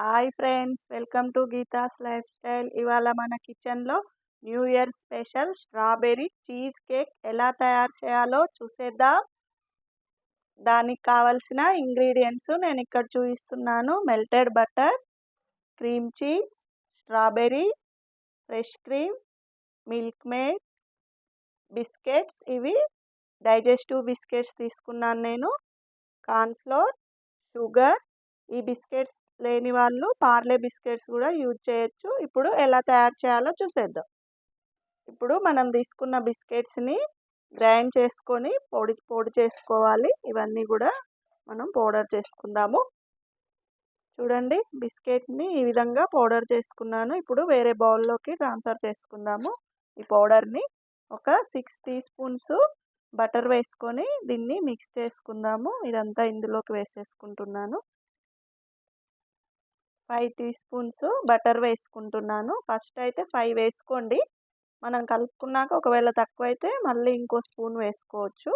Hi friends welcome to Geetha's lifestyle ఇవాళ మన కిచెన్లో new year special strawberry cheese cake ఎలా తయారు చేయాలో చూసేద్దాం. దానికి కావలసిన ఇంగ్రీడియంట్స్ నేను ఇక్కడ చూపిస్తున్నాను. Melted butter cream cheese strawberry fresh cream Milkmaid biscuits ఇవి డైజెస్టివ్ బిస్కెట్స్ తీసుకున్నాను నేను. కార్న్ఫ్లోర్ షుగర్ ఈ బిస్కెట్స్ లేని వాళ్ళు పార్లే బిస్కెట్స్ కూడా యూజ్ చేయొచ్చు. ఇప్పుడు ఎలా తయారు చేయాలో చూసేద్దాం. ఇప్పుడు మనం తీసుకున్న బిస్కెట్స్ని గ్రైండ్ చేసుకొని పొడి పొడి చేసుకోవాలి. ఇవన్నీ కూడా మనం పౌడర్ చేసుకుందాము. చూడండి బిస్కెట్ని ఈ విధంగా పౌడర్ చేసుకున్నాను. ఇప్పుడు వేరే బౌల్లోకి ట్రాన్స్ఫర్ చేసుకుందాము. ఈ పౌడర్ని ఒక సిక్స్ టీ స్పూన్స్ బటర్ వేసుకొని దీన్ని మిక్స్ చేసుకుందాము. ఇదంతా ఇందులోకి వేసేసుకుంటున్నాను. ఫైవ్ టీ స్పూన్స్ బటర్ వేసుకుంటున్నాను. ఫస్ట్ అయితే ఫైవ్ వేసుకోండి. మనం కలుపుకున్నాక ఒకవేళ తక్కువ అయితే మళ్ళీ ఇంకో స్పూన్ వేసుకోవచ్చు.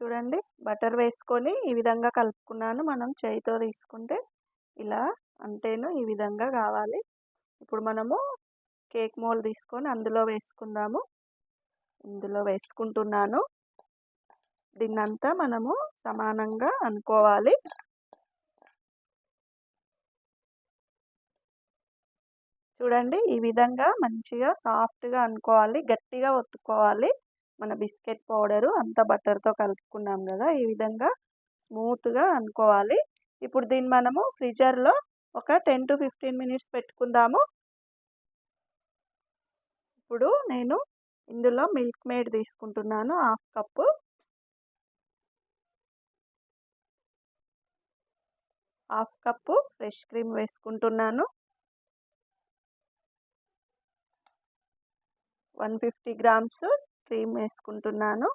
చూడండి బటర్ వేసుకొని ఈ విధంగా కలుపుకున్నాను మనం చేయితో తీసుకుంటే. ఇలా అంటేను ఈ విధంగా కావాలి. ఇప్పుడు మనము కేక్ మోల్ తీసుకొని అందులో వేసుకుందాము. ఇందులో వేసుకుంటున్నాను. దీన్నంతా మనము సమానంగా అనుకోవాలి. చూడండి. ఈ విధంగా మంచిగా సాఫ్ట్గా అనుకోవాలి. గట్టిగా ఒత్తుకోవాలి. మన బిస్కెట్ పౌడరు అంతా బటర్తో కలుపుకున్నాం కదా. ఈ విధంగా స్మూత్గా అనుకోవాలి. ఇప్పుడు దీన్ని మనము ఫ్రిజర్లో ఒక టెన్ టు ఫిఫ్టీన్ మినిట్స్ పెట్టుకుందాము. ఇప్పుడు నేను ఇందులో మిల్క్ మేడ్ తీసుకుంటున్నాను. Half cup. Half cup fresh cream వేసుకుంటున్నాను. వన్ ఫిఫ్టీ గ్రామ్స్ క్రీమ్ వేసుకుంటున్నాను.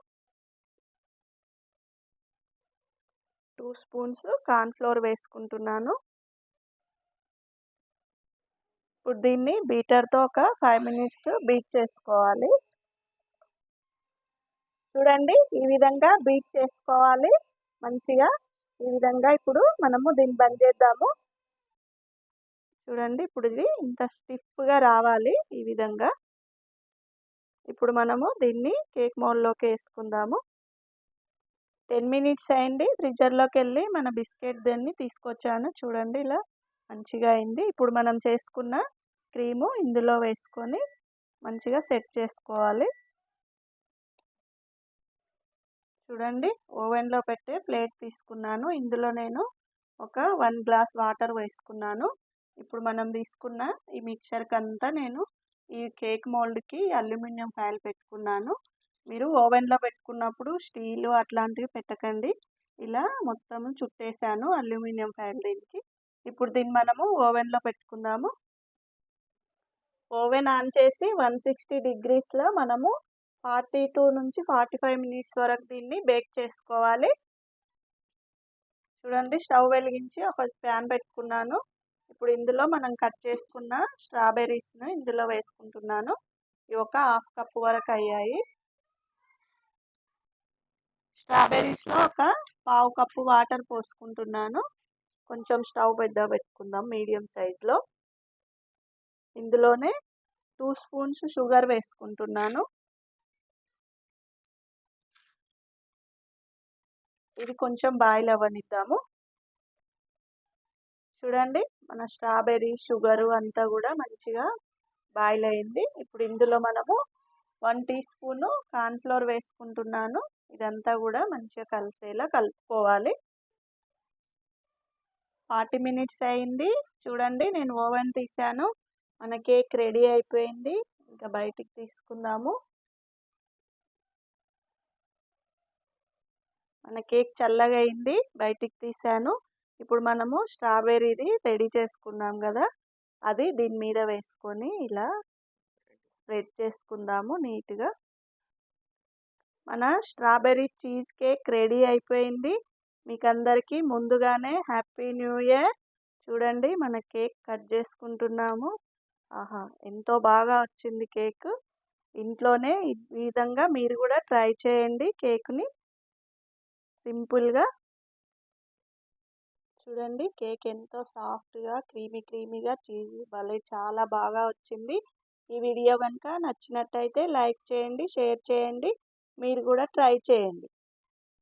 టూ స్పూన్స్ కార్న్ఫ్లోర్ వేసుకుంటున్నాను. ఇప్పుడు దీన్ని బీటర్తో ఒక ఫైవ్ మినిట్స్ బీట్ చేసుకోవాలి. చూడండి ఈ విధంగా బీట్ చేసుకోవాలి. మంచిగా ఈ విధంగా ఇప్పుడు మనము దీన్ని బంద్ చేద్దాము. చూడండి ఇప్పుడు ఇది ఇంత స్టిఫ్గా రావాలి ఈ విధంగా. ఇప్పుడు మనము దీన్ని కేక్ మోల్లోకి వేసుకుందాము. టెన్ మినిట్స్ అయింది. ఫ్రిడ్జర్లోకి వెళ్ళి మన బిస్కెట్ దాన్ని తీసుకొచ్చాను. చూడండి ఇలా మంచిగా అయింది. ఇప్పుడు మనం చేసుకున్న క్రీము ఇందులో వేసుకొని మంచిగా సెట్ చేసుకోవాలి. చూడండి ఓవెన్లో పెట్టే ప్లేట్ తీసుకున్నాను. ఇందులో నేను ఒక వన్ గ్లాస్ వాటర్ వేసుకున్నాను. ఇప్పుడు మనం తీసుకున్న ఈ మిక్చర్కి అంతా నేను ఈ కేక్ మోల్డ్కి అల్యూమినియం ఫైల్ పెట్టుకున్నాను. మీరు ఓవెన్లో పెట్టుకున్నప్పుడు స్టీలు అట్లాంటివి పెట్టకండి. ఇలా మొత్తం చుట్టేసాను అల్యూమినియం ఫైల్ దీనికి. ఇప్పుడు దీన్ని మనము ఓవెన్లో పెట్టుకుందాము. ఓవెన్ ఆన్ చేసి వన్ సిక్స్టీ డిగ్రీస్లో మనము ఫార్టీ టూ నుంచి ఫార్టీ ఫైవ్ మినిట్స్ వరకు దీన్ని బేక్ చేసుకోవాలి. చూడండి స్టవ్ వెలిగించి ఒక ప్యాన్ పెట్టుకున్నాను. ఇప్పుడు ఇందులో మనం కట్ చేసుకున్న స్ట్రాబెర్రీస్ను ఇందులో వేసుకుంటున్నాను. ఇవి ఒక హాఫ్ కప్ వరకు అయ్యాయి. స్ట్రాబెర్రీస్లో ఒక పావు కప్పు వాటర్ పోసుకుంటున్నాను. కొంచెం స్టవ్ పెద్ద పెట్టుకుందాం మీడియం సైజులో. ఇందులోనే టూ స్పూన్స్ షుగర్ వేసుకుంటున్నాను. ఇది కొంచెం బాయిల్ అవ్వనిద్దాము. చూడండి మన స్ట్రాబెర్రీ షుగరు అంతా కూడా మంచిగా బాయిల్ అయింది. ఇప్పుడు ఇందులో మనము వన్ టీ స్పూను కార్న్ఫ్లోర్ వేసుకుంటున్నాను. ఇదంతా కూడా మంచిగా కలిసేలా కలుపుకోవాలి. ఫార్టీ మినిట్స్ అయింది. చూడండి నేను ఓవెన్ తీసాను మన కేక్ రెడీ అయిపోయింది. ఇంకా బయటికి తీసుకుందాము. మన కేక్ చల్లగా అయింది బయటికి తీసాను ఇప్పుడు మనము స్ట్రాబెర్రీది రెడీ చేసుకున్నాం కదా అది దీని మీద వేసుకొని ఇలా స్ప్రెడ్ చేసుకుందాము నీట్గా. మన స్ట్రాబెర్రీ చీజ్ కేక్ రెడీ అయిపోయింది. మీకు అందరికీ ముందుగానే హ్యాపీ న్యూ ఇయర్. చూడండి మన కేక్ కట్ చేసుకుంటున్నాము. ఆహా ఎంతో బాగా వచ్చింది కేక్. ఇంట్లోనే ఈ విధంగా మీరు కూడా ట్రై చేయండి కేక్ని. సింపుల్గా చూడండి. కేక్ ఎంతో సాఫ్ట్గా క్రీమీ క్రీమీగా చీజ్ భలే చాలా బాగా వచ్చింది. ఈ వీడియో కనుక నచ్చినట్టయితే లైక్ చేయండి షేర్ చేయండి. మీరు కూడా ట్రై చేయండి.